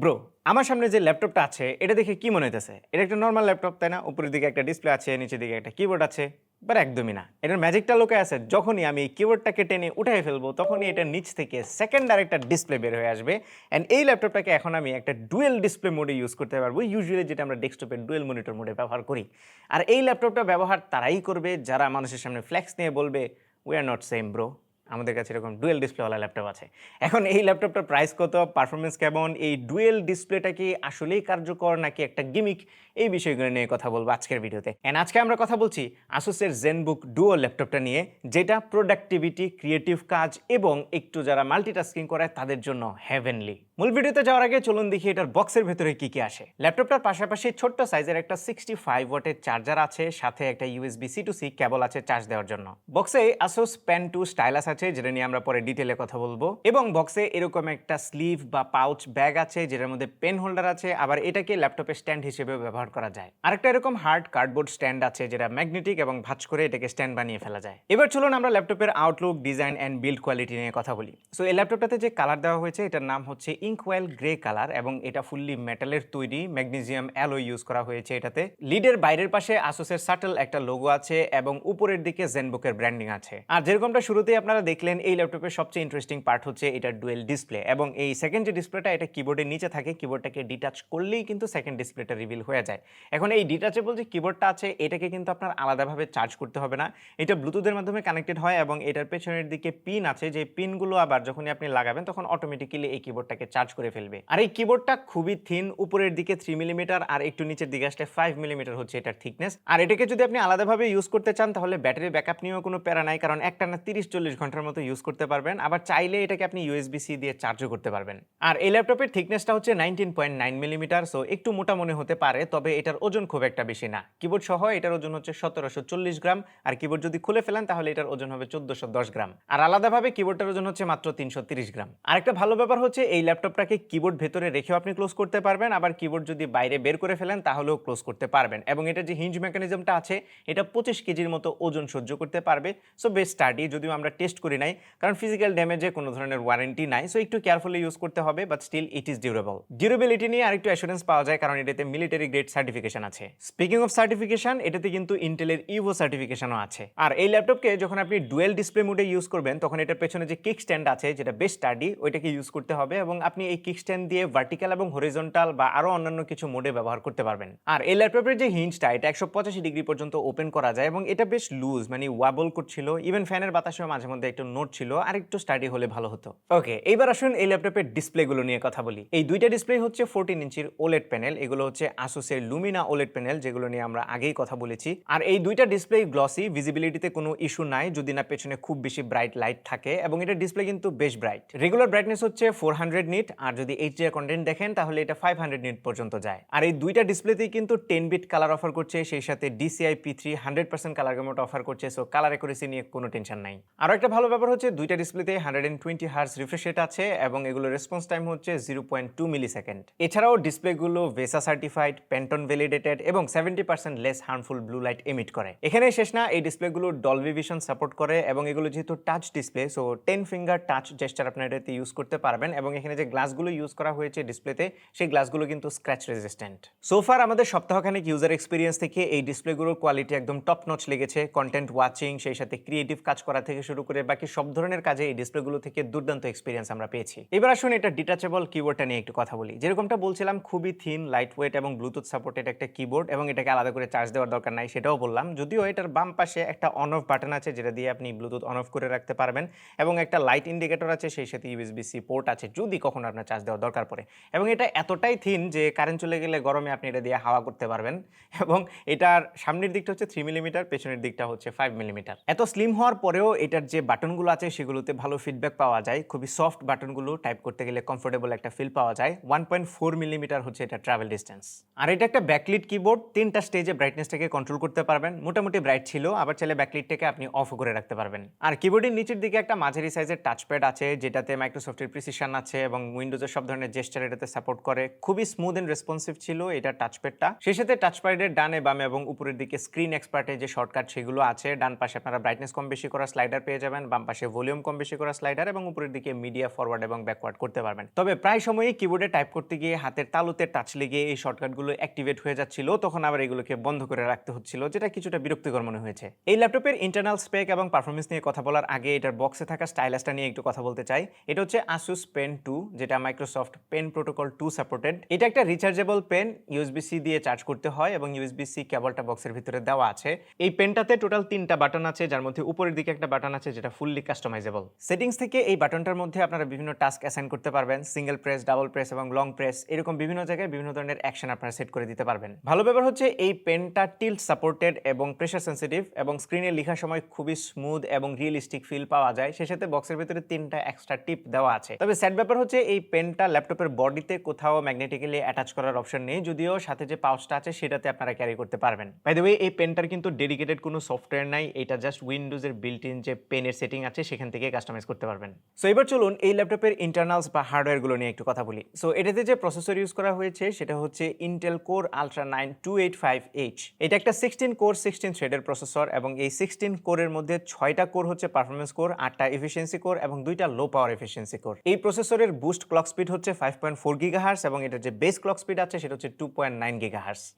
Bro আমার সামনে যে ল্যাপটপটা আছে, এটা দেখে কি মনে হইতেছে? এটা একটা নর্মাল ল্যাপটপ, তাই না? উপরের দিকে একটা ডিসপ্লে আছে, নিচের দিকে একটা কিবোর্ড আছে বাট একদমই না। এটার ম্যাজিকটা লোকে আছে, যখনই আমি এই কিবোর্ডটাকে টেনে উঠাই ফেলব, তখনই এটা নিচ থেকে সেকেন্ড আর একটা ডিসপ্লে বের হয়ে আসবে অ্যান্ড এই ল্যাপটপটাকে এখন আমি একটা ডুয়েল ডিসপ্লে মোডে ইউজ করতে পারব। ইউজুয়ালি যেটা আমরা ডেস্কটপের ডুয়েল মনিটর মোডে ব্যবহার করি। আর এই ল্যাপটপটা ব্যবহার তারাই করবে, যারা মানুষের সামনে ফ্ল্যাক্স নিয়ে বলবে we are not same bro আমাদের কাছে এরকম ডুয়েল ডিসপ্লেওয়ালা ল্যাপটপ আছে। এখন এই ল্যাপটপটার প্রাইস কত? পারফরমেন্স কেমন? এই ডুয়েল ডিসপ্লেটা কি আসলেই কার্যকর নাকি একটা গিমিক এই বিষয়গুলো নিয়ে কথা বলব আজকের ভিডিওতে। অ্যান্ড আজকে আমরা কথা বলছি আসুসের জেনবুক ডুও ল্যাপটপটা নিয়ে, যেটা প্রোডাক্টিভিটি ক্রিয়েটিভ কাজ এবং একটু যারা মাল্টিটাস্কিং করে তাদের জন্য হেভেনলি মূল ভিডিওতে যাওয়ার আগে চলুন দেখি এটার বক্সের ভেতরে কি কি আসে। ল্যাপটপটার পাশাপাশি ছোট্ট সাইজের একটা সিক্সটি ফাইভ ওয়াটের চার্জার আছে, সাথে একটা USB C to C cable আছে চার্জ দেওয়ার জন্য। বক্সে আসোস পেন টু স্টাইলাস আছে, যেটা নিয়ে আমরা পরে ডিটেলে কথা বলব। এবং বক্সে এরকম একটা স্লিভ বা পাউচ ব্যাগ আছে, যেটার মধ্যে পেন হোল্ডার আছে, আবার এটাকে ল্যাপটপের স্ট্যান্ড হিসেবে ব্যবহার করা যায়। আরেকটা এরকম হার্ড কার্ডবোর্ড স্ট্যান্ড আছে, যেটা ম্যাগনেটিক এবং ভাঁজ করে এটাকে স্ট্যান্ড বানিয়ে ফেলা যায়। এবার চলুন আমরা ল্যাপটপের outlook design and build quality নিয়ে কথা বলি। সো এই ল্যাপটপটাতে যে কালার দেওয়া হয়েছে, এটার নাম হচ্ছে ইঙ্কওয়েল গ্রে কালার এবং এটা ফুললি মেটালের তৈরি, ম্যাগনেসিয়াম অ্যালো ইউজ করা হয়েছে এটাতে। লিডের বাইরের পাশে আসুসের সাটল একটা লোগো আছে এবং উপরের দিকে জেনবুকের ব্র্যান্ডিং আছে। আর যেরকমটা শুরুতেই আপনারা দেখলেন, এই ল্যাপটপের সবচেয়ে ইন্টারেস্টিং পার্ট হচ্ছে এটা ডুয়েল ডিসপ্লে এবং এই সেকেন্ড যে ডিসপ্লেটা এটা কিবোর্ডের নিচে থাকে। কিবোর্ডটাকে ডিটাচ করলেই কিন্তু সেকেন্ড ডিসপ্লেটা রিভিল হয়ে যায়। এখন এই ডিটাচেবল যে কিবোর্ডটা আছে, এটাকে কিন্তু আপনার আলাদাভাবে চার্জ করতে হবে না। এটা ব্লুটুথের মাধ্যমে কানেক্টেড হয় এবং এটার পেছনের দিকে পিন আছে। যে পিনগুলো আবার যখনই আপনি লাগাবেন, তখন অটোমেটিক্যালি এই কিবোর্ডটাকে চার্জ করে ফেলবে। আর এই কিবোর্ডটা খুবই থিন উপরের দিকে থ্রি মিলিমিটার আর একটু নিচের দিকে আসলে ফাইভ মিলিমিটার হচ্ছে এটার থিকনেস আর এটাকে যদি আপনি আলাদাভাবে ইউজ করতে চান, তাহলে ব্যাটারি ব্যাকআপ নিয়েও কোনো প্যারা নাই, কারণ একটা না তিরিশ চল্লিশ ঘণ্টার মতো ইউজ করতে পারবেন। আবার চাইলে এটাকে আপনি ইউএসবি সি দিয়ে চার্জও করতে পারবেন। আর এই ল্যাপটপের থিকনেসটা হচ্ছে nineteen point nine millimetre so একটু মোটা মনে হতে পারে, তবে এটার ওজন খুব একটা বেশি না। কিবোর্ড সহ এটার ওজন হচ্ছে সতেরোশো চল্লিশ গ্রাম, আর কিবোর্ড যদি খুলে ফেলেন, তাহলে এটার ওজন হবে চোদ্দশো দশ গ্রাম। আর আলাদাভাবে কিবোর্ডটার ওজন হচ্ছে মাত্র তিনশো তিরিশ গ্রাম। আরেকটা ভালো ব্যাপার হচ্ছে, এই ল্যাপটপটাকে কিবোর্ড ভেতরে রেখেও আপনি ক্লোজ করতে পারবেন। আবার কিবোর্ড যদি বাইরে বের করে ফেলেন, তাহলেও ক্লোজ করতে পারবেন। এবং এটা যে হিঞ্জ মেকানিজমটা আছে, এটা পঁচিশ কেজির মতো ওজন সহ্য করতে পারবে। সো বেশ স্টাডি যদিও আমরা টেস্ট করি নাই, কারণ ফিজিক্যাল ড্যামেজে কোনো ধরনের ওয়ারেন্টি নাই। সো একটু কেয়ারফুলি ইউজ করতে হবে but still it is durable durability নিয়ে আরেকটু অ্যাসুরেন্স পাওয়া যায়, কারণ এটাতে মিলিটারি গ্রেড সার্টিফিকেশন আছে। স্পিকিং অফ সার্টিফিকেশন এটাতে কিন্তু ইন্টেলের ইভো সার্টিফিকেশনও আছে। আর এই ল্যাপটপকে যখন আপনি ডুয়েল ডিসপ্লে মোডে ইউজ করবেন, তখন এটার পেছনে যে কিক স্ট্যান্ড আছে, যেটা বেশ স্টাডি ওইটাকে ইউজ করতে হবে এবং এই কিক স্ট্যান্ড দিয়ে ভার্টিক্যাল এবং হরিজন্টাল বা আরও অন্যান্য কিছু মোডে ব্যবহার করতে পারবেন। আর এই ল্যাপটপের যে হিঞ্জটা এটা একশো পঁচাশি ডিগ্রি পর্যন্ত ওপেন করা যায় এবং এটা বেশ লুজ মানে ওয়াবল করছিল। ইভেন ফ্যানের বাতাসেও মাঝে মধ্যে একটু নোট ছিল, আর একটু স্টাডি হলে ভালো হতো। ওকে এইবার আসুন এই ল্যাপটপের ডিসপ্লেগুলো নিয়ে কথা বলি। এই দুইটা ডিসপ্লে হচ্ছে ফোরটিন ইঞ্চির ওলেট প্যানেল এগুলো হচ্ছে আসুসের লুমিনা ওলেট প্যানেল যেগুলো নিয়ে আমরা আগেই কথা বলেছি। আর এই দুইটা ডিসপ্লে গ্লসি ভিজিবিলিটিতে কোনো ইস্যু নাই, যদি না পেছনে খুব বেশি ব্রাইট লাইট থাকে, এবং এটা ডিসপ্লে কিন্তু বেশ ব্রাইট রেগুলার ব্রাইটনেস হচ্ছে ফোর হান্ড্রেড নিট আর যদি এইচডিআর কন্টেন্ট দেখেন, তাহলে এটা ফাইভ হান্ড্রেড নিট পর্যন্ত যায়। আর এই দুইটা ডিসপ্লেতেই কিন্তু টেন বিট কালার অফার করছে, সেই সাথে DCI P three hundred percent colour gamut offer করছে সো কালার একুরেসি নিয়ে কোনো টেনশন নাই। আরও একটা ভালো ব্যাপার হচ্ছে, দুইটা ডিসপ্লেতে hundred and twenty hertz refresh rate আছে, এবং এগুলো রেসপন্স টাইম হচ্ছে zero point two millisecond এছাড়াও ডিসপ্লেগুলো ভেসা সার্টিফাইড পেন্টন ভ্যালিডেটেড এবং seventy percent less harmful blue light emit করে। এখানে শেষ না, এই ডিসপ্লেগুলো ডলবি ভিশন সাপোর্ট করে, এবং এগুলো যেহেতু touch display so ten finger touch gesture আপনার এটাতে ইউজ করতে পারবেন, এবং এখানে যে গ্লাসগুলো ইউজ করা হয়েছে ডিসপ্লেতে সেই গ্লাসগুলো কিন্তু স্ক্র্যাচ রেজিস্ট্যান্ট সোফার আমাদের সপ্তাহখানেক ইউজার এক্সপিরিয়েন্স থেকে এই ডিসপ্লেগুলোর কোয়ালিটি একদম টপ নচ লেগেছে কন্টেন্ট ওয়াচিং সেই সাথে ক্রিয়েটিভ কাজ করা থেকে শুরু করে বাকি সব ধরনের কাজে এই ডিসপ্লেগুলো থেকে দুর্দান্ত এক্সপিরিয়েন্স আমরা পেয়েছি। এবার আসুন এটা ডিটাচেবল কিবোর্ডটা নিয়ে একটু কথা বলি। যেরকমটা বলছিলাম, খুবই থিন লাইট ওয়েট এবং ব্লুটুথ সাপোর্টেড একটা কিবোর্ড এবং এটাকে আলাদা করে চার্জ দেওয়ার দরকার নাই, সেটাও বললাম। যদিও এটার বাম পাশে একটা অন অফ বাটন আছে, যেটা দিয়ে আপনি ব্লুটুথ অন অফ করে রাখতে পারবেন এবং একটা লাইট ইন্ডিকেটর আছে, সেই সাথে ইউএসবি সি পোর্ট আছে। যদি কখনো আপনার চার্জ দেওয়ার দরকার পড়ে। এবং এটা এতটাই থিন যে কারেন্ট চলে গেলে গরমে আপনি এটা দিয়ে হাওয়া করতে পারবেন। এবং এটার সামনের দিকটা হচ্ছে থ্রি মিলিমিটার পেছনের দিকটা হচ্ছে ফাইভ মিলিমিটার এত স্লিম হওয়ার পরেও এটার যে বাটনগুলো আছে সেগুলোতে ভালো ফিডব্যাক পাওয়া যায়। খুবই সফট বাটনগুলো টাইপ করতে গেলে কমফোর্টেবল একটা ফিল পাওয়া যায়। ওয়ান পয়েন্ট ফোর মিলিমিটার হচ্ছে এটা ট্রাভেল ডিস্টেন্স আর এটা একটা ব্যাকলিট কিবোর্ড তিনটা স্টেজে ব্রাইটনেসটাকে কন্ট্রোল করতে পারবেন। মোটামুটি ব্রাইট ছিল, আবার চাইলে ব্যাকলিটটাকে আপনি অফ করে রাখতে পারবেন। আর কিবোর্ডের নিচের দিকে একটা মাঝারি সাইজের টাচপ্যাড আছে, যেটাতে মাইক্রোসফটের প্রিসিশন আছে এবং উইন্ডোজের সব ধরনের জেস্টার এটাতে সাপোর্ট করে। খুবই স্মুথ এন্ড রেসপন্সিভ ছিল এটা টাচপ্যাডটা সেই সাথে টাচপ্যাডের ডানে বামে এবং উপরের দিকে স্ক্রিন এক্সপার্টে যে শর্টকাট সেগুলো আছে, ডান পাশে আপনারা ব্রাইটনেস কম বেশি করা স্লাইডার পেয়ে যাবেন, বাম পাশে ভলিউম কম বেশি করা স্লাইডার এবং উপরের দিকে মিডিয়া ফরওয়ার্ড এবং ব্যাকওয়ার্ড করতে পারবেন। তবে প্রায় সময়ই কিবোর্ডে টাইপ করতে গিয়ে হাতের তালুতে টাচ লেগে এই শর্টকাটগুলো অ্যাক্টিভেট হয়ে যাচ্ছিল, তখন আবার এগুলোকে বন্ধ করে রাখতে হচ্ছিল, যেটা কিছুটা বিরক্তিকর মনে হয়েছে। এই ল্যাপটপের ইন্টারনাল স্পেক এবং পারফরমেন্স নিয়ে কথা বলার আগে এটার বক্সে থাকা স্টাইলাসটা নিয়ে একটু কথা বলতে চাই। এটা হচ্ছে আসুস পেন টু যেটা Microsoft pen protocol two supported এটা একটা রিচার্জেবল পেন ইউএসবি সি দিয়ে চার্জ করতে হয় এবং ইউএসবি সি কেবলটা বক্সের ভিতরে দেওয়া আছে। এই পেনটাতে টোটাল তিনটা বাটন আছে, যার মধ্যে উপরের দিকে একটা বাটন আছে যেটা ফুললি কাস্টমাইজেবল সেটিংস থেকে এই বাটনটার মধ্যে আপনারা বিভিন্ন টাস্ক অ্যাসাইন করতে পারবেন সিঙ্গেল প্রেস ডাবল প্রেস এবং লং প্রেস এরকম বিভিন্ন জায়গায় বিভিন্ন ধরনের অ্যাকশন আপনারা সেট করে দিতে পারবেন। ভালো ব্যাপার হচ্ছে এই পেনটা টিল্ট সাপোর্টেড এবং প্রেশার সেন্সিটিভ এবং স্ক্রিনে লেখার সময় খুবই স্মুথ এবং রিয়েলিস্টিক ফিল পাওয়া যায়। সে সাথে বক্সের ভিতরে তিনটা এক্সট্রা টিপ দেওয়া আছে। তবে স্যাড ব্যাপার হচ্ছে এই পেনটা ল্যাপটপের বডিতে কোথাও ম্যাগনেটিক্যালি অ্যাটাচ করার অপশন নেই, যদিও সাথে যে পাউচটা আছে সেটাতে আপনারা ক্যারি করতে পারবেন। বাই দ্য এই পেনটার কিন্তু ডেডিকেটেড কোনো সফটওয়্যার নাই, এটা জাস্ট উইন্ডোজের বিল্ট ইন যে পেনের সেটিং আছে, সেখান থেকে কাস্টমাইজ করতে পারবেন। সো এবার চলুন এই ল্যাপটপের ইন্টারনালস বা হার্ডওয়্যারগুলো নিয়ে একটু কথা বলি। সো এটাতে যে প্রসেসর ইউজ করা হয়েছে, সেটা হচ্ছে Intel core ultra nine two eight five H এটা একটা সিক্সটিন কোর সিক্সটিন থ্রেডের প্রসেসর এবং এই সিক্সটিন কোরের মধ্যে ছয়টা কোর হচ্ছে পারফরমেন্স কোর আটটা এফিসিয়েন্সি কোর এবং দুইটা লো পাওয়ার এফিসিয়েন্সি কোর এই প্রসেসরের বুস্ট ক্লক স্পিড হচ্ছে ফাইভ পয়েন্ট ফোর এবং এটার যে বেস ক্লক স্পিড আছে সেটা হচ্ছে টু পয়েন্ট নাইন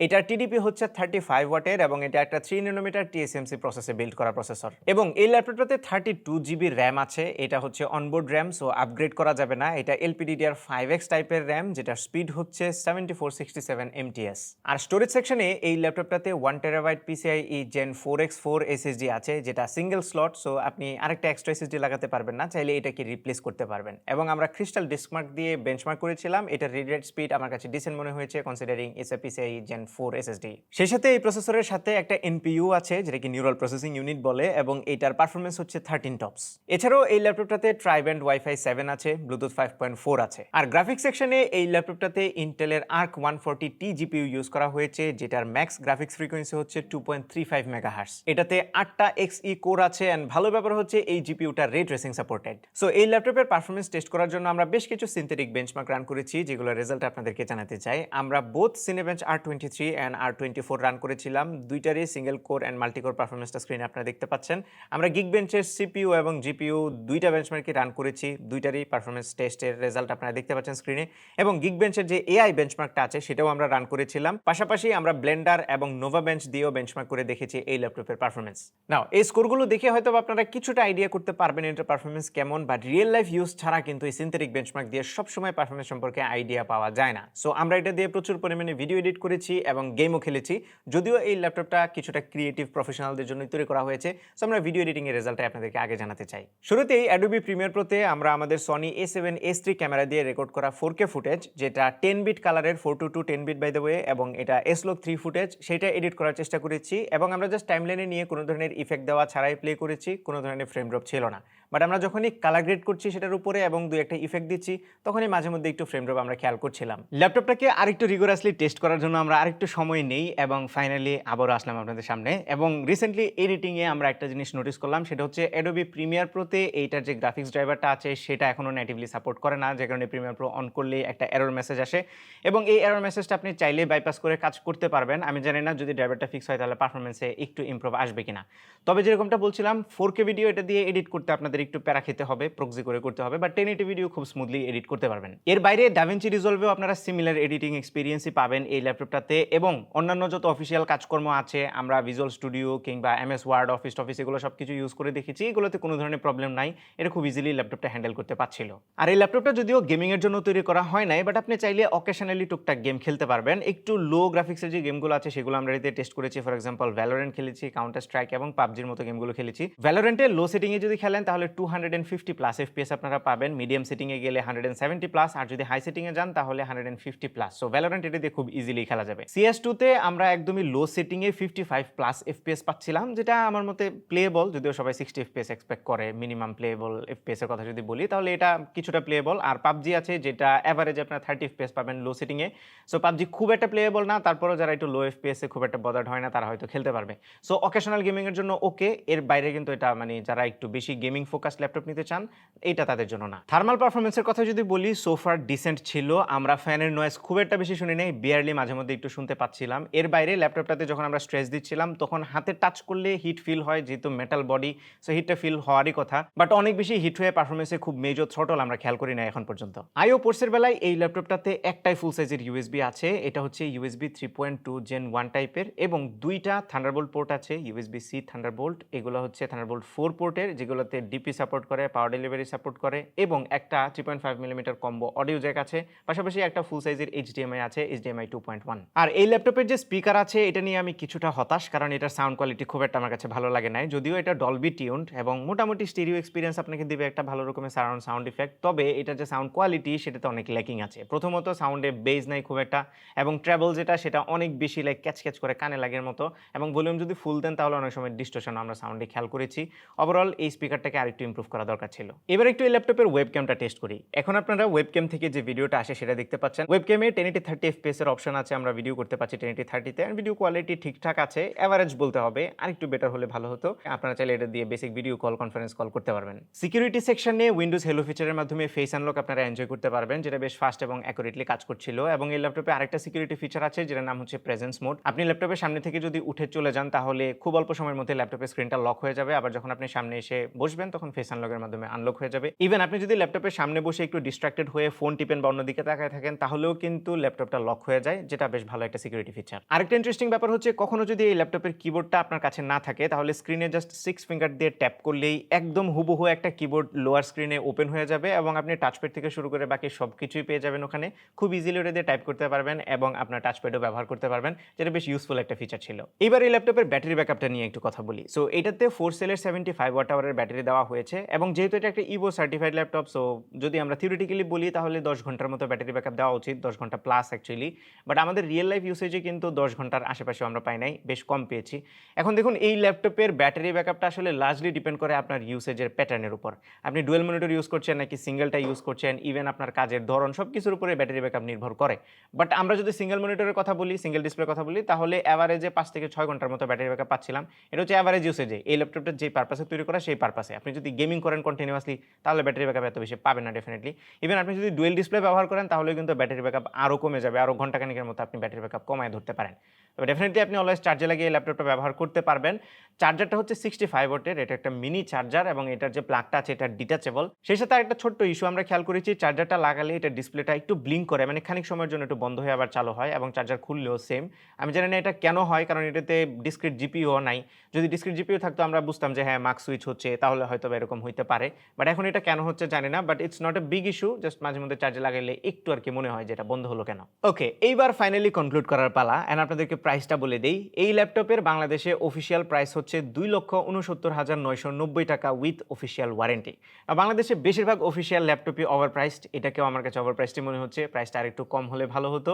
এটার টিডিপি হচ্ছে থার্টি ফাইভ ওয়াটের এবং এটা একটা থ্রি নিনোমিটার টিএসএমসি প্রসেসে বিল্ড করা প্রসেসর এবং এই ল্যাপটপটাতে থার্টি টু জিবি র্যাম আছে, এটা হচ্ছে অনবোর্ড র্যাম সো আপগ্রেড করা যাবে না। এটা এলপিডিডিআর ফাইভ এক্স টাইপের র্যাম যেটার স্পিড হচ্ছে seventy four sixty seven MTS আর স্টোরেজ সেকশনে এই ল্যাপটপটাতে one terabyte PCI E gen four X four SSD আছে, যেটা সিঙ্গেল স্লট সো আপনি আরেকটা এক্সট্রা এসএসডি লাগাতে পারবেন না, চাইলে এটাকে রিপ্লেস করতে পারবেন। এবং আমরা ক্রিস্টাল ডিসমার্ক দিয়ে বেঞ্চমার্ক করেছিলাম। এটার রিড রেট স্পিড আমার কাছে ডিসেন্ট মনে হয়েছে considering as a PCI gen four SSD সেই সাথে এই প্রসেসরের সাথে একটা এনপিইউ আছে, যেটাকে নিউরাল প্রসেসিং ইউনিট বলে, এবং এটার পারফরমেন্স হচ্ছে থার্টিন টপস এছাড়াও এই ল্যাপটপটাতে ট্রাইব্যান্ড ওয়াইফাই সেভেন আছে ব্লুটুথ ফাইভ পয়েন্ট ফোর আছে। আর গ্রাফিক্স সেকশনে এই ল্যাপটপটাতে ইন্টেলের Arc one forty T GPU use করা হয়েছে, যেটার ম্যাক্স গ্রাফিক্স ফ্রিকোয়েন্সি হচ্ছে two point three five megahertz এটাতে আটটা এক্স ই কোর আছে অ্যান্ড ভালো ব্যাপার হচ্ছে এই জিপিইউটা রে ট্রেসিং সাপোর্টেড সো এই ল্যাপটপের পারফরমেন্স টেস্ট করার জন্য আমরা বেশ কিছু সিনথেটিক বেঞ্চমার্ক রান করেছি, যেগুলোর রেজাল্ট আপনাদেরকে জানাতে চাই। আমরা both Cinebench R twenty three and R twenty four run করেছিলাম। দুইটারই single core and multi core পারফরমেন্সটা স্ক্রিনে আপনারা দেখতে পাচ্ছেন। আমরা গিগ বেঞ্চের সিপিইউ এবং জিপিইউ দুইটা বেঞ্চমার্কই রান করেছি। দুইটারই পারফরমেন্স টেস্টের রেজাল্ট আপনারা দেখতে পাচ্ছেন স্ক্রিনে এবং গিগ বেঞ্চের যে এআই বেঞ্চমার্কটা আছে, সেটাও আমরা রান করেছিলাম। পাশাপাশি আমরা ব্লেন্ডার এবং নোভা বেঞ্চ দিয়েও বেঞ্চমার্ক করে দেখেছি এই ল্যাপটপের পারফরমেন্স নাও এই স্কোরগুলো দেখে হয়তো বা আপনারা কিছুটা আইডিয়া করতে পারবেন এটার পারফরমেন্স কেমন বাট রিয়েল লাইফ ইউজ ছাড়া কিন্তু এই সিনথেটিক বেঞ্চমার্ক দিয়ে সবসময় পারফরমেন্স সম্পর্কে আইডিয়া পাওয়া যায় না। সো আমরা এটা দিয়ে প্রচুর পরিমাণে ভিডিও এডিট করেছি এবং গেমও খেলেছি। যদিও এই ল্যাপটপটা কিছুটা ক্রিয়েটিভ প্রফেশনালদের জন্য তৈরি করা হয়েছে। সো আমরা ভিডিও এডিটিং এর রেজাল্টটা আপনাদেরকে আগে জানাতে চাই। শুরুতেই অ্যাডোবি প্রিমিয়ার প্রোতে আমরা আমাদের Sony A seven S three camera দিয়ে রেকর্ড করা ফোর কে ফুটেজ যেটা টেন বিট কালারের four two two ten bit by the way এবং এটা এসলোক থ্রি ফুটেজ সেটা এডিট করার চেষ্টা করেছি। এবং আমরা জাস্ট টাইমলাইনে নিয়ে কোনো ধরনের ইফেক্ট দেওয়া ছাড়াই প্লে করেছি, কোনো ধরনের ফ্রেম ড্রপ ছিল না। বাট আমরা যখনই কালার গ্রেড করছি সেটার উপরে এবং দু একটা ইফেক্ট দিচ্ছি, তখনই মাঝে মধ্যে একটু ফ্রেম ড্রপ আমরা খেয়াল করছিলাম। ল্যাপটপটাকে আরেকটু রিগোরাসলি টেস্ট করার জন্য আমরা আরেকটু সময় নেই এবং ফাইনালি আবারও আসলাম আপনাদের সামনে। এবং রিসেন্টলি এডিটিংয়ে আমরা একটা জিনিস নোটিস করলাম, সেটা হচ্ছে অ্যাডোবি প্রিমিয়ার প্রোতে এইটার যে গ্রাফিক্স ড্রাইভারটা আছে, সেটা এখনও নেটিভলি সাপোর্ট করে না। যে কারণে প্রিমিয়ার প্রো অন করলে একটা এরর মেসেজ আসে। এবং এই এরর মেসেজটা আপনি চাইলে বাইপাস করে কাজ করতে পারবেন। আমি জানি না যদি ড্রাইভারটা ফিক্স হয় তাহলে পারফরমেন্সে একটু ইমপ্রুভ আসবে কিনা। তবে যেরকমটা বলছিলাম ফোর কে ভিডিও এটা দিয়ে এডিট করতে আপনাদের একটু প্যারা খেতে হবে, প্রক্সি করে করতে হবে বা টেন ভিডিও খুব স্মুথলি এডিট করতে পারবেন। এর বাইরে ডাভিনচি রিজলভেও আপনারা সিমিলার এডিটিং এক্সপিরিয়েন্সই পাবেন এই ল্যাপটপটাতে এবং অন্যান্য যত অফিসিয়াল কাজকর্ম আছে, আমরা ভিজুয়াল স্টুডিও কিংবা এম এস ওয়ার্ড অফিস টফিস এগুলো সব কিছু ইউজ করে দেখেছি, এগুলোতে কোনো ধরনের প্রবলেম নাই, এটা খুব ইজিলি ল্যাপটপটা হ্যান্ডেল করতে পারছিল। আর এই ল্যাপটপটা যদিও গেমিং এর জন্য তৈরি করা হয় নাই বাট আপনি চাইলে অকেশনালি টুকটাক গেম খেলতে পারবেন। একটু লো গ্রাফিক্সের যে গেমগুলো আছে, সেগুলো আমরা এতে টেস্ট করেছি ফর এক্সাম্পল ভ্যালোরেন্ট খেলেছি কাউন্টার স্ট্রাইক এবং পাবজির মতো গেমগুলো খেলেছি। ভ্যালোরেন্টে লো সেটিংয়ে যদি খেলেন, তাহলে two hundred and fifty plus FPS আপনারা পাবেন। মিডিয়াম সেটিংয়ে গেলে হান্ড্রেড অ্যান্ড সেভেন্টি প্লাস আর যদি হাই সেটিংয়ে যান তাহলে hundred and fifty plus so Valorant এটা দিয়ে খুব ইজিলি খেলা যাবে। সিএস টুতে আমরা একদমই লো সেটিংয়ে ফিফটি ফাইভ প্লাস এফপিএস পাচ্ছিলাম, যেটা আমার মতে প্লেবল যদিও সবাই সিক্সটি এফপিএস এক্সপেক্ট করে মিনিমাম প্লেবল এফপিএস এর কথা যদি বলি, তাহলে এটা কিছুটা প্লেবল আর পাবজি আছে, যেটা অ্যাভারেজ আপনার থার্টি এফপিএস পাবেন লো সেটিংয়ে সো পাবজি খুব একটা প্লেবল না, তারপরও যারা একটু লো এফপিএস খুব একটা বদার্ড হয় না, তারা হয়তো খেলতে পারবে। সো অকেশনাল গেমিং এর জন্য ওকে এর বাইরে কিন্তু এটা মানে যারা একটু বেশি গেমিং ফোকাস ল্যাপটপ নিতে চান এটা তাদের জন্য না। থার্মাল পারফরমেন্সের কথা যদি বলি সোফার ডিসেন্ট ছিল। আমরা ফ্যানের নয়েজ খুব একটা বেশি শুনি নাই বিয়ারলি মাঝে মধ্যে একটু শুনতে পাচ্ছিলাম। এর বাইরে ল্যাপটপটাতে যখন আমরা স্ট্রেস দিচ্ছিলাম, তখন হাতে টাচ করলে হিট ফিল হয়, যেহেতু মেটাল বডি সো হিটটা ফিল হওয়ারই কথা। বাট অনেক বেশি হিট হয়ে পারফরমেন্সে খুব মেজর থ্রটল আমরা খেয়াল করি না এখন পর্যন্ত। আইও পোর্টসের বেলায় এই ল্যাপটপটাতে একটাই ফুল সাইজের ইউএসবি আছে। এটা হচ্ছে USB three point two gen one টাইপের এবং দুইটা থান্ডারবোল্ট পোর্ট আছে ইউএসবি সি থান্ডারবোল্ট এগুলো হচ্ছে থান্ডারবোল্ট ফোর পোর্টের যেগুলোতে ডিপি সাপোর্ট করে পাওয়ার ডেলিভারি সাপোর্ট করে এবং একটা three point five millimetre combo audio jack আছে। পাশাপাশি একটা ফুল সাইজের এইচডিএমআই আছে এইচডিএমআই টু পয়েন্ট ওয়ান আর এই ল্যাপটপের যে স্পিকার আছে, এটা নিয়ে আমি কিছুটা হতাশ, কারণ এটার সাউন্ড কোয়ালিটি খুব একটা আমার কাছে ভালো লাগে নাই। যদিও এটা ডলবি টিউন্ড এবং মোটামুটি স্টিরিও এক্সপিরিয়েন্স আপনাকে দিবে একটা ভালো রকমের সারাউন্ড সাউন্ড ইফেক্ট তবে এটার যে সাউন্ড কোয়ালিটি সেটাতে অনেক ল্যাকিং আছে। প্রথমত সাউন্ডে বেজ নাই খুব একটা এবং ট্রাভেল যেটা, সেটা অনেক বেশি লাইক ক্যাচ ক্যাচ করে কানে লাগের মতো। এবং ভলিউম যদি ফুল দেন, তাহলে অনেক সময় ডিস্টোশন আমরা সাউন্ডে খেয়াল করেছি। ওভারঅল এই স্পিকারটাকে আরেকটু ইমপ্রুভ করা দরকার ছিল। এবার একটু এই ল্যাপটপের ওয়েব ক্যামটা টেস্ট করি। এখন আপনারা ওয়েব ক্যাম থেকে যে ভিডিওটা আসে সেটা দেখতে পাচ্ছেন। ওয়েব ক্যামে টেন এইটি থার্টি এফপিএস এর অপশন আছে, আমরা ভিডিও করতে পারছি টেন এইটি থার্টিতে ভিডিও কোয়ালিটি ঠিকঠাক আছে অ্যাভারেজ বলতে হবে আর একটু বেটার হলে ভালো হতো। আপনারা চাইলে এটা দিয়ে basic video call conference call করতে পারবেন। সিকিউরিটি সেকশনে উইন্ডোজ হেলো ফিচারের মাধ্যমে ফেস আনলক আপনারা এনজয় করতে পারবেন, যেটা বেশ ফাস্ট এবং অ্যাকুরেটলি কাজ করছিল। এবং এই ল্যাপটপে আরেকটা সিকিউরিটি ফিচার আছে, যেটার নাম হচ্ছে প্রেজেন্স মোড আপনি ল্যাপটপের সামনে থেকে যদি উঠে চলে যান, তাহলে খুব অল্প সময়ের মধ্যে ল্যাপটপের স্ক্রিনটা লক হয়ে যাবে। আবার যখন আপনি সামনে এসে বসবেন, তখন ফেস আনলকের মাধ্যমে আনলক হয়ে যাবে। ইভেন আপনি যদি ল্যাপটপের সামনে বসে একটু ডিস্ট্রাক্টেড হয়ে ফোন টিপেন বা অন্যদিকে তাকায় থাকেন, তাহলেও কিন্তু ল্যাপটপটা লক হয়ে যায়, যেটা বেশ ভালো একটা সিকিউরিটি ফিচার আরেকটা ইন্টারেস্টিং ব্যাপার হচ্ছে, কখনো যদি এই ল্যাপটপের কিবোর্ডটা আপনার কাছে না থাকে, তাহলে স্ক্রিনে জাস্ট সিক্স ফিঙ্গার দিয়ে ট্যাপ করলেই একদম হুবহু একটা কিবোর্ড লোয়ার স্ক্রিনে ওপেন হয়ে যাবে এবং আপনি টাচপ্যাড থেকে শুরু করে বাকি সব কিছুই পেয়ে যাবেন ওখানে। খুব ইজিলি ওটা দিয়ে টাইপ করতে পারবেন এবং আপনার টাচপ্যাডও ব্যবহার করতে পারবেন, যেটা বেশ ইউজফুল একটা ফিচার ছিল। এবার এই ল্যাপটপের ব্যাটারি ব্যাকআপটা নিয়ে একটু কথা বলি। সো এটাতে ফোর সেলের সেভেন্টি ফাইভ ওয়াট আওয়ারের ব্যাটারি দেওয়া হয়েছে এবং যেহেতু এটা একটা ইভো সার্টিফাইড ল্যাপটপ সো যদি আমরা থিওরিটিক্যালি বলি তাহলে দশ ঘণ্টার মতো ব্যাটারি ব্যাকআপ দেওয়া উচিত, দশ ঘণ্টা প্লাস অ্যাকচুয়ালি বাট আমাদের রিয়েল লাইফ ইউসেজে কিন্তু দশ ঘণ্টার আশেপাশেও আমরা পাই নাই, বেশ কম পেয়েছি। এখন দেখুন, এই ল্যাপটপের ব্যাটারি ব্যাকআপটা আসলে লার্জলি ডিপেন্ড করে আপনার ইউসেজের প্যাটার্নের উপর। আপনি ডুয়েল মনিটর ইউজ করছেন নাকি সিঙ্গেলটা ইউজ করছেন ইভেন আপনার কাজের ধরন সব কিছুর উপরে ব্যাটারি ব্যাকআপ নির্ভর করে। বাট আমরা যদি সিঙ্গেল মনিটরের কথা বলি সিঙ্গেল ডিসপ্লের কথা বলি, তাহলে অ্যাভারেজে পাঁচ থেকে ছয় ঘণ্টার মতো ব্যাটারি ব্যাকআপ পাচ্ছিলাম। এটা হচ্ছে অ্যাভারেজ ইউসেজে এই ল্যাপটপটা যে পারপাসে তৈরি করা, সেই পারপাসে আপনি যদি গেমিং করেন কন্টিনিউয়াসলি তাহলে ব্যাটারি ব্যাকআপ এত বেশি পাবেন না ডেফিনেটলি ইভেন আপনি যদি ডুয়েল ডিসপ্লে ব্যবহার করেন তাহলে কিন্তু ব্যাটারি ব্যাকআপ আরও কমে যাবে আরও ঘন্টাখানিকের মতো আপনি ব্যাটারি ব্যাকআপ কমায় ধরতে পারেন। তবে ডেফিনেটলি আপনি অলওয়েজ চার্জে লাগিয়ে ল্যাপটপটা ব্যবহার করতে পারবেন। চার্জারটা হচ্ছে সিক্সটি ফাইভ ওয়াটের এটা একটা মিনি চার্জার এবং এটার যে প্লাগটা আছে, এটা ডিটাচেবল সেই সাথে একটা ছোট্ট ইস্যু আমরা খেয়াল করেছি চার্জারটা লাগালে এটা ডিসপ্লেটা একটু ব্লিঙ্ক করে মানে খানিক সময়ের জন্য একটু বন্ধ হয়ে আবার চালু হয় এবং চার্জার খুললেও সেম আমি জানি না এটা কেন হয়, কারণ এটাতে ডিসক্রিট জিপিও নাই। যদি ডিসক্রিট জিপিও থাকতো, আমরা বুঝতাম যে হ্যাঁ মার্ক সুইচ হচ্ছে, তাহলে হয়তো এরকম হইতে পারে। বাট এখন এটা কেন হচ্ছে জানি না but it's not a big issue just মাঝে মধ্যে চার্জে লাগাইলে একটু আর কি মনে হয় যে এটা বন্ধ হলো কেন। ওকে এইবার ফাইনালি কনক্লুড করার পালা অ্যান্ড আপনাদেরকে প্রাইসটা বলে দেই। এই ল্যাপটপের বাংলাদেশে অফিসিয়াল প্রাইস হচ্ছে দুই লক্ষ উনসত্তর হাজার নয়শো নব্বই টাকা উইথ অফিসিয়াল ওয়ারেন্টি আর বাংলাদেশে বেশিরভাগ অফিসিয়াল ল্যাপটপই ওভার প্রাইসড এটাকেও আমার কাছে ওভার প্রাইসটি মনে হচ্ছে। প্রাইসটা আরেকটু কম হলে ভালো হতো।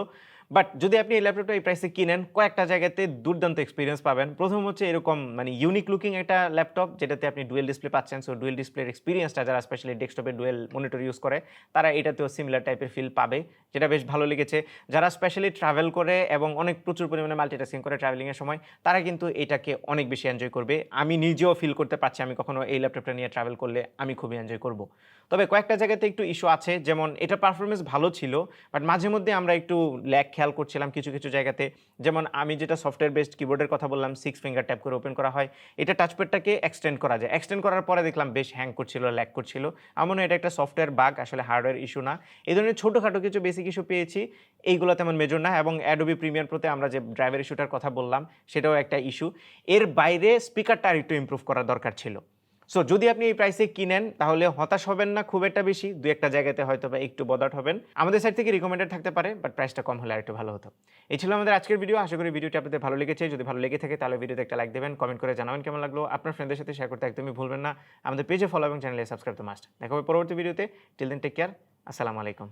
বাট যদি আপনি এই ল্যাপটপটা এই প্রাইসে কিনেন, কয়েকটা জায়গাতে দুর্দান্ত এক্সপিরিয়েন্স পাবেন। প্রথম হচ্ছে এরকম মানে ইউনিক লুকিং একটা ল্যাপটপ যেটাতে আপনি ডুয়েল ডিসপ্লে পাচ্ছেন। সো ডুয়েল ডিসপ্লের এক্সপিরিয়েন্সটা যারা স্পেশালি ডেস্কটপে ডুয়েল মনিটর ইউজ করে, তারা এটাতেও সিমিলার টাইপের ফিল পাবে, যেটা বেশ ভালো লেগেছে। যারা স্পেশালি ট্রাভেল করে এবং অনেক প্রচুর পরিমাণে মাল্টিটাস্কিং করে ট্রাভেলিংয়ের সময়, তারা কিন্তু এটাকে অনেক বেশি এনজয় করবে। আমি নিজেও ফিল করতে পারছি আমি কখনো এই ল্যাপটপটা নিয়ে ট্রাভেল করলে আমি খুবই এনজয় করব। তবে কয়েকটা জায়গাতে একটু ইস্যু আছে, যেমন এটা পারফরমেন্স ভালো ছিল বাট মাঝে মধ্যে আমরা একটু ল্যাক খেয়াল করছিলাম কিছু কিছু জায়গাতে। যেমন আমি যেটা সফটওয়্যার বেসড কিবোর্ডের কথা বললাম সিক্স ফিঙ্গার ট্যাপ করে ওপেন করা হয়। এটা টাচপ্যাডটাকে এক্সটেন্ড করা যায়। এক্সটেন্ড করার পরে দেখলাম বেশ হ্যাং করছিল ল্যাক করছিল। আমার এটা একটা সফটওয়্যার বাগ আসলে হার্ডওয়্যার ইস্যু না। এই ধরনের ছোটোখাটো কিছু বেসিক ইস্যু পেয়েছি। এইগুলো তেমন মেজর না এবং অ্যাডোবি প্রিমিয়ার প্রতি আমরা যে ড্রাইভার ইস্যুটার কথা বললাম, সেটাও একটা ইস্যু এর বাইরে স্পিকারটা আর একটু ইম্প্রুভ করার দরকার ছিল। সো যদি আপনি এই প্রাইসে কিনেন, তাহলে হতাশ হবেন না খুব একটা বেশি। দু একটা জায়গাতে হয়তো বা একটু বদাট হবেন। আমাদের সাইড থেকে রিকমেন্ডেড থাকতে পারে বাট প্রাইসটা কম হলে আরেকটু ভালো হতো। এই ছিল আমাদের আজকের ভিডিও আশা করি ভিডিওটি আপনাদের ভালো লেগেছে। যদি ভালো লেগে থাকে, তাহলে ভিডিওতে একটা লাইক দেবেন কমেন্ট করে জানাবেন কেমন লাগল। আপনার ফ্রেন্ডের সাথে শেয়ার করতে একদমই ভুলবেন না। আমাদের পেজে ফলো এবং চ্যানেলে সাবস্ক্রাইব তো মাস্ট দেখা হবে পরবর্তী ভিডিওতে টিল দেন টেক কেয়ার আসসালামু আলাইকুম।